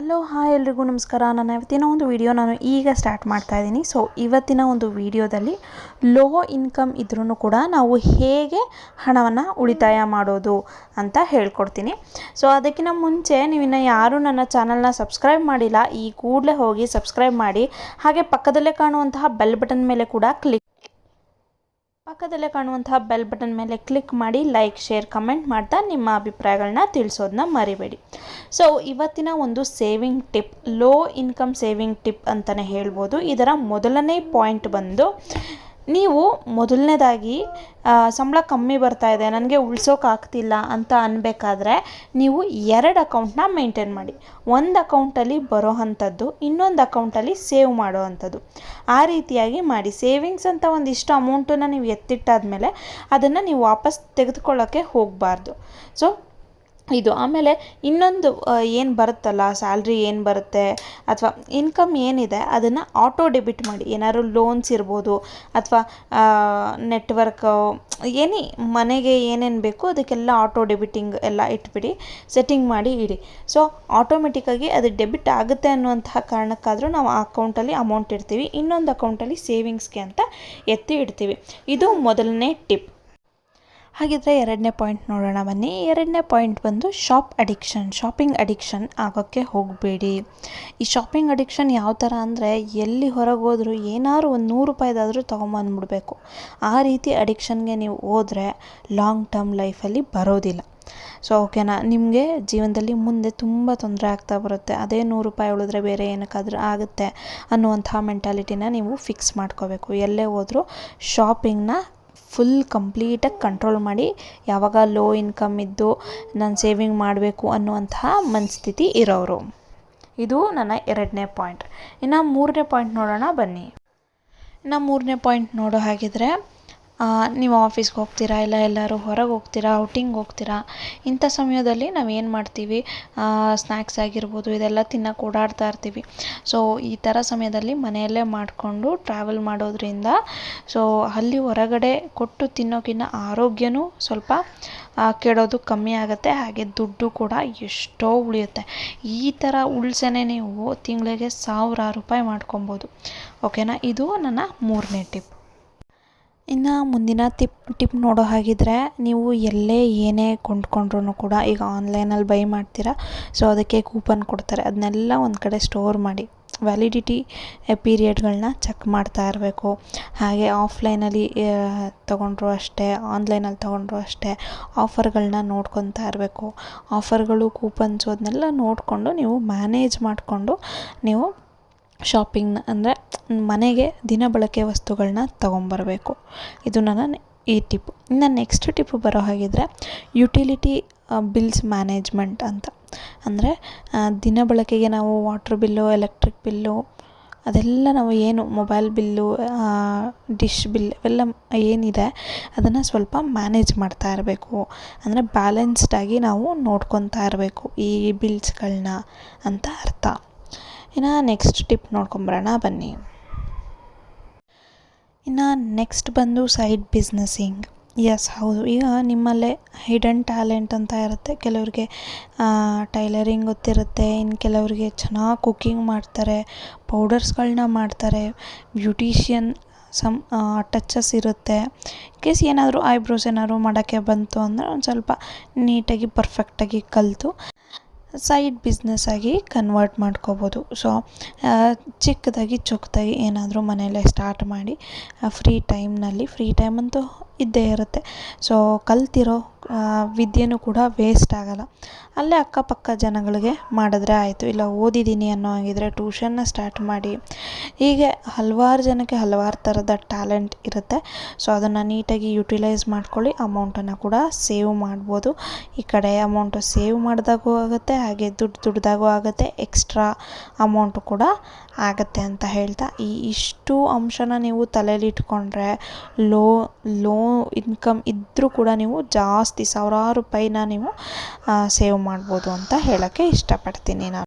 Hello hi ಎಲ್ರಿಗೂ ನಮಸ್ಕಾರ. ನಾನು ಇವತ್ತಿನ ಒಂದು ವಿಡಿಯೋ ನಾನು ಈಗ ಸ್ಟಾರ್ಟ್ ಮಾಡ್ತಾ ಇದ್ದೀನಿ. ಸೊ ಇವತ್ತಿನ ಒಂದು ವಿಡಿಯೋದಲ್ಲಿ ಲೋ ಇನ್ಕಮ್ ಇದ್ರೂ ಕೂಡ ನಾವು ಹೇಗೆ ಹಣವನ್ನು ಉಳಿತಾಯ ಮಾಡೋದು ಅಂತ ಹೇಳ್ಕೊಡ್ತೀನಿ. ಸೊ ಅದಕ್ಕಿಂತ ಮುಂಚೆ ನೀವಿನ್ನು ಯಾರೂ ನನ್ನ ಚಾನಲ್ನ ಸಬ್ಸ್ಕ್ರೈಬ್ ಮಾಡಿಲ್ಲ, ಈ ಕೂಡಲೇ ಹೋಗಿ ಸಬ್ಸ್ಕ್ರೈಬ್ ಮಾಡಿ, ಹಾಗೆ ಪಕ್ಕದಲ್ಲೇ ಕಾಣುವಂತಹ ಬೆಲ್ ಬಟನ್ ಮೇಲೆ ಕೂಡ ಕ್ಲಿಕ್ ಪಕ್ಕದಲ್ಲೇ ಕಾಣುವಂತಹ ಬೆಲ್ ಬಟನ್ ಮೇಲೆ ಕ್ಲಿಕ್ ಮಾಡಿ ಲೈಕ್ ಶೇರ್ ಕಮೆಂಟ್ ಮಾಡ್ತಾ ನಿಮ್ಮ ಅಭಿಪ್ರಾಯಗಳನ್ನ ತಿಳಿಸೋದನ್ನ ಮರಿಬೇಡಿ. ಸೊ ಇವತ್ತಿನ ಒಂದು saving tip low income saving tip ಅಂತಲೇ ಹೇಳ್ಬೋದು. ಇದರ ಮೊದಲನೇ ಪಾಯಿಂಟ್ ಬಂದು ನೀವು ಮೊದಲನೇದಾಗಿ ಸಂಬಳ ಕಮ್ಮಿ ಬರ್ತಾ ಇದೆ, ನನಗೆ ಉಳ್ಸೋಕ್ಕಾಗ್ತಿಲ್ಲ ಅಂತ ಅನ್ಬೇಕಾದ್ರೆ ನೀವು ಎರಡು ಅಕೌಂಟ್ನ ಮೇಂಟೈನ್ ಮಾಡಿ. ಒಂದು ಅಕೌಂಟಲ್ಲಿ ಬರೋ ಅಂಥದ್ದು, ಇನ್ನೊಂದು ಅಕೌಂಟಲ್ಲಿ ಸೇವ್ ಮಾಡೋ ಅಂಥದ್ದು. ಆ ರೀತಿಯಾಗಿ ಮಾಡಿ. ಸೇವಿಂಗ್ಸ್ ಅಂತ ಒಂದಿಷ್ಟು ಅಮೌಂಟನ್ನು ನೀವು ಎತ್ತಿಟ್ಟಾದಮೇಲೆ ಅದನ್ನು ನೀವು ವಾಪಸ್ ತೆಗೆದುಕೊಳ್ಳೋಕ್ಕೆ ಹೋಗಬಾರ್ದು. ಸೊ ಇದು ಆಮೇಲೆ ಇನ್ನೊಂದು ಏನು ಬರುತ್ತಲ್ಲ ಸ್ಯಾಲ್ರಿ ಏನು ಬರುತ್ತೆ, ಅಥವಾ ಇನ್ಕಮ್ ಏನಿದೆ, ಅದನ್ನು ಆಟೋ ಡೆಬಿಟ್ ಮಾಡಿ, ಏನಾದ್ರು ಲೋನ್ಸ್ ಇರ್ಬೋದು, ಅಥವಾ ನೆಟ್ವರ್ಕ್ ಏನೇ ಮನೆಗೆ ಏನೇನು ಬೇಕು ಅದಕ್ಕೆಲ್ಲ ಆಟೋ ಡೆಬಿಟಿಂಗ್ ಎಲ್ಲ ಇಟ್ಬಿಡಿ ಸೆಟ್ಟಿಂಗ್ ಮಾಡಿ ಇಡಿ. ಸೊ ಆಟೋಮೆಟಿಕ್ಕಾಗಿ ಅದು ಡೆಬಿಟ್ ಆಗುತ್ತೆ ಅನ್ನುವಂತಹ ಕಾರಣಕ್ಕಾದರೂ ನಾವು ಆ ಅಕೌಂಟಲ್ಲಿ ಅಮೌಂಟ್ ಇಡ್ತೀವಿ, ಇನ್ನೊಂದು ಅಕೌಂಟಲ್ಲಿ ಸೇವಿಂಗ್ಸ್ಗೆ ಅಂತ ಎತ್ತಿ ಇಡ್ತೀವಿ. ಇದು ಮೊದಲನೇ ಟಿಪ್ ಹಾಗಿದ್ರೆ ಎರಡನೇ ಪಾಯಿಂಟ್ ನೋಡೋಣ ಬನ್ನಿ. ಎರಡನೇ ಪಾಯಿಂಟ್ ಬಂದು ಶಾಪ್ ಅಡಿಕ್ಷನ್ ಶಾಪಿಂಗ್ ಅಡಿಕ್ಷನ್ ಆಗೋಕ್ಕೆ ಹೋಗಬೇಡಿ. ಈ ಶಾಪಿಂಗ್ ಅಡಿಕ್ಷನ್ ಯಾವ ಥರ ಅಂದರೆ ಎಲ್ಲಿ ಹೊರಗೆ ಹೋದರೂ ಏನಾದ್ರು ಒಂದು ನೂರು ರೂಪಾಯಿದಾದರೂ ತೊಗೊಂಬಂದ್ಬಿಡ್ಬೇಕು. ಆ ರೀತಿ ಅಡಿಕ್ಷನ್ಗೆ ನೀವು ಹೋದರೆ ಲಾಂಗ್ ಟರ್ಮ್ ಲೈಫಲ್ಲಿ ಬರೋದಿಲ್ಲ. ಸೊ ಓಕೆನಾ ನಿಮಗೆ ಜೀವನದಲ್ಲಿ ಮುಂದೆ ತುಂಬ ತೊಂದರೆ ಆಗ್ತಾ ಬರುತ್ತೆ. ಅದೇ ನೂರು ರೂಪಾಯಿ ಉಳಿದ್ರೆ ಬೇರೆ ಏನಕ್ಕಾದ್ರೂ ಆಗುತ್ತೆ ಅನ್ನುವಂಥ ಮೆಂಟಾಲಿಟಿನ ನೀವು ಫಿಕ್ಸ್ ಮಾಡ್ಕೋಬೇಕು. ಎಲ್ಲೇ ಹೋದರೂ ಶಾಪಿಂಗ್ನ ಫುಲ್ ಕಂಪ್ಲೀಟಾಗಿ ಕಂಟ್ರೋಲ್ ಮಾಡಿ ಯಾವಾಗ ಲೋ ಇನ್ಕಮ್ ಇದ್ದು ನಾನು ಸೇವಿಂಗ್ ಮಾಡಬೇಕು ಅನ್ನುವಂತಹ ಮನಸ್ಥಿತಿ ಇರೋರು ಇದು ನನ್ನ ಎರಡನೇ ಪಾಯಿಂಟ್ ಇನ್ನು ಮೂರನೇ ಪಾಯಿಂಟ್ ನೋಡೋಣ ಬನ್ನಿ. ಇನ್ನು ಮೂರನೇ ಪಾಯಿಂಟ್ ನೋಡೋ ಹಾಗಿದ್ರೆ ನೀವು ಆಫೀಸ್ಗೆ ಹೋಗ್ತೀರಾ ಇಲ್ಲ ಎಲ್ಲರೂ ಹೊರಗೆ ಹೋಗ್ತೀರಾ ಔಟಿಂಗ್ ಹೋಗ್ತೀರಾ? ಇಂಥ ಸಮಯದಲ್ಲಿ ನಾವು ಏನು ಮಾಡ್ತೀವಿ? ಸ್ನ್ಯಾಕ್ಸ್ ಆಗಿರ್ಬೋದು, ಇದೆಲ್ಲ ತಿನ್ನೋಕೆ ಓಡಾಡ್ತಾ ಇರ್ತೀವಿ. ಸೊ ಈ ಥರ ಸಮಯದಲ್ಲಿ ಮನೆಯಲ್ಲೇ ಮಾಡಿಕೊಂಡು ಟ್ರಾವೆಲ್ ಮಾಡೋದ್ರಿಂದ ಸೊ ಅಲ್ಲಿ ಹೊರಗಡೆ ಕೊಟ್ಟು ತಿನ್ನೋಕ್ಕಿಂತ ಆರೋಗ್ಯನೂ ಸ್ವಲ್ಪ ಕೆಡೋದು ಕಮ್ಮಿ ಆಗುತ್ತೆ. ಹಾಗೆ ದುಡ್ಡು ಕೂಡ ಎಷ್ಟೋ ಉಳಿಯುತ್ತೆ. ಈ ಥರ ಉಳ್ಸೆನೆ ನೀವು ತಿಂಗಳಿಗೆ ಸಾವಿರಾರು ರೂಪಾಯಿ ಮಾಡ್ಕೊಬೋದು. ಓಕೆನಾ ಇದು ನನ್ನ ಮೂರನೇ ಟಿಪ್ ಇನ್ನು ಮುಂದಿನ ಟಿಪ್ ಟಿಪ್ ನೋಡೋ ಹಾಗಿದ್ರೆ ನೀವು ಎಲ್ಲೇ ಏನೇ ಕೊಂಡ್ಕೊಂಡ್ರೂ ಕೂಡ ಈಗ ಆನ್ಲೈನಲ್ಲಿ ಬೈ ಮಾಡ್ತೀರಾ. ಸೊ ಅದಕ್ಕೆ ಕೂಪನ್ ಕೊಡ್ತಾರೆ. ಅದನ್ನೆಲ್ಲ ಒಂದು ಕಡೆ ಸ್ಟೋರ್ ಮಾಡಿ. ವ್ಯಾಲಿಡಿಟಿ ಪೀರಿಯಡ್ಗಳನ್ನ ಚೆಕ್ ಮಾಡ್ತಾ ಇರಬೇಕು. ಹಾಗೆ ಆಫ್ಲೈನಲ್ಲಿ ತೊಗೊಂಡ್ರು ಅಷ್ಟೇ ಆನ್ಲೈನಲ್ಲಿ ತೊಗೊಂಡ್ರು ಅಷ್ಟೇ ಆಫರ್ಗಳನ್ನ ನೋಡ್ಕೊತಾ ಇರಬೇಕು. ಆಫರ್ಗಳು ಕೂಪನ್ಸು ಅದನ್ನೆಲ್ಲ ನೋಡಿಕೊಂಡು ನೀವು ಮ್ಯಾನೇಜ್ ಮಾಡಿಕೊಂಡು ನೀವು ಶಾಪಿಂಗ್ನ ಅಂದರೆ ಮನೆಗೆ ದಿನಬಳಕೆ ವಸ್ತುಗಳನ್ನ ತೊಗೊಂಬರಬೇಕು. ಇದು ನನ್ನ ಈ ಟಿಪ್ಪು ಇನ್ನು ನೆಕ್ಸ್ಟ್ ಟಿಪ್ಪು ಬರೋ ಹಾಗಿದ್ರೆ ಯುಟಿಲಿಟಿ ಬಿಲ್ಸ್ ಮ್ಯಾನೇಜ್ಮೆಂಟ್ ಅಂತ. ಅಂದರೆ ದಿನಬಳಕೆಗೆ ನಾವು ವಾಟ್ರ್ ಬಿಲ್ಲು ಎಲೆಕ್ಟ್ರಿಕ್ ಬಿಲ್ಲು ಅದೆಲ್ಲ ನಾವು ಏನು ಮೊಬೈಲ್ ಬಿಲ್ಲು ಡಿಶ್ ಬಿಲ್ ಇವೆಲ್ಲ ಏನಿದೆ ಅದನ್ನು ಸ್ವಲ್ಪ ಮ್ಯಾನೇಜ್ ಮಾಡ್ತಾ ಇರಬೇಕು. ಅಂದರೆ ಬ್ಯಾಲೆನ್ಸ್ಡಾಗಿ ನಾವು ನೋಡ್ಕೊತಾ ಇರಬೇಕು ಈ ಬಿಲ್ಸ್ಗಳನ್ನ ಅಂತ ಅರ್ಥ. ಇನ್ನು ನೆಕ್ಸ್ಟ್ ಟಿಪ್ ನೋಡ್ಕೊಂಬರೋಣ, ಬನ್ನಿ. ಇನ್ನು ನೆಕ್ಸ್ಟ್ ಬಂದು ಸೈಡ್ ಬಿಸ್ನೆಸ್ಸಿಂಗ್ ಎಸ್ ಹೌದು. ಈಗ ನಿಮ್ಮಲ್ಲೇ ಹಿಡನ್ ಟ್ಯಾಲೆಂಟ್ ಅಂತ ಇರುತ್ತೆ. ಕೆಲವ್ರಿಗೆ ಟೈಲರಿಂಗ್ ಗೊತ್ತಿರುತ್ತೆ. ಇನ್ನು ಕೆಲವ್ರಿಗೆ ಚೆನ್ನಾಗಿ ಕುಕ್ಕಿಂಗ್ ಮಾಡ್ತಾರೆ ಪೌಡರ್ಸ್ಗಳನ್ನ ಮಾಡ್ತಾರೆ ಬ್ಯೂಟಿಷಿಯನ್ ಸಮ್ ಟಚಸ್ ಇರುತ್ತೆ. ಕೇಸ್ ಏನಾದರೂ ಐಬ್ರೋಸ್ ಏನಾದ್ರು ಮಾಡೋಕ್ಕೆ ಬಂತು ಅಂದರೆ ಒಂದು ಸ್ವಲ್ಪ ನೀಟಾಗಿ ಪರ್ಫೆಕ್ಟಾಗಿ ಕಲಿತು. ಸೈಡ್ ಬಿಸ್ನೆಸ್ ಆಗಿ ಕನ್ವರ್ಟ್ ಮಾಡ್ಕೋಬೋದು. ಸೊ ಚಿಕ್ಕದಾಗಿ ಚೊಕ್ಕದಾಗಿ ಏನಾದರೂ ಮನೆಯಲ್ಲೇ ಸ್ಟಾರ್ಟ್ ಮಾಡಿ ಫ್ರೀ ಟೈಮ್ನಲ್ಲಿ ಫ್ರೀ ಟೈಮ್ ಅಂತೂ ಇದ್ದೇ ಇರುತ್ತೆ. ಸೊ ಕಲ್ತಿರೋ ವಿದ್ಯೆನೂ ಕೂಡ ವೇಸ್ಟ್ ಆಗೋಲ್ಲ. ಅಲ್ಲೇ ಅಕ್ಕಪಕ್ಕ ಜನಗಳಿಗೆ ಮಾಡಿದ್ರೆ ಆಯಿತು. ಇಲ್ಲ, ಓದಿದ್ದೀನಿ ಅನ್ನೋ ಹಾಗಿದ್ರೆ ಟ್ಯೂಷನ್ನ ಸ್ಟಾರ್ಟ್ ಮಾಡಿ. ಹೀಗೆ ಹಲವಾರು ಜನಕ್ಕೆ ಹಲವಾರು ಥರದ ಟ್ಯಾಲೆಂಟ್ ಇರುತ್ತೆ. ಸೊ ಅದನ್ನು ನೀಟಾಗಿ ಯುಟಿಲೈಸ್ ಮಾಡ್ಕೊಳ್ಳಿ. ಅಮೌಂಟನ್ನು ಕೂಡ ಸೇವ್ ಮಾಡ್ಬೋದು. ಈ ಕಡೆ ಅಮೌಂಟು ಸೇವ್ ಮಾಡಿದಾಗೂ ಆಗುತ್ತೆ, ಹಾಗೆ ದುಡ್ಡು ದುಡ್ದಾಗೂ ಆಗುತ್ತೆ. ಎಕ್ಸ್ಟ್ರಾ ಅಮೌಂಟು ಕೂಡ ಆಗುತ್ತೆ ಅಂತ ಹೇಳ್ತಾ. ಈ ಇಷ್ಟು ಅಂಶನ ನೀವು ತಲೆಯಲ್ಲಿ ಇಟ್ಕೊಂಡ್ರೆ ಲೋ ಲೋ ಇನ್ಕಮ್ ಇದ್ದರೂ ಕೂಡ ನೀವು ಜಾಸ್ತಿ ಸಾವಿರಾರು ರೂಪಾಯಿನ ನೀವು ಸೇವ್ ಮಾಡ್ಬೋದು ಅಂತ ಹೇಳೋಕ್ಕೆ ಇಷ್ಟಪಡ್ತೀನಿ ನಾನು.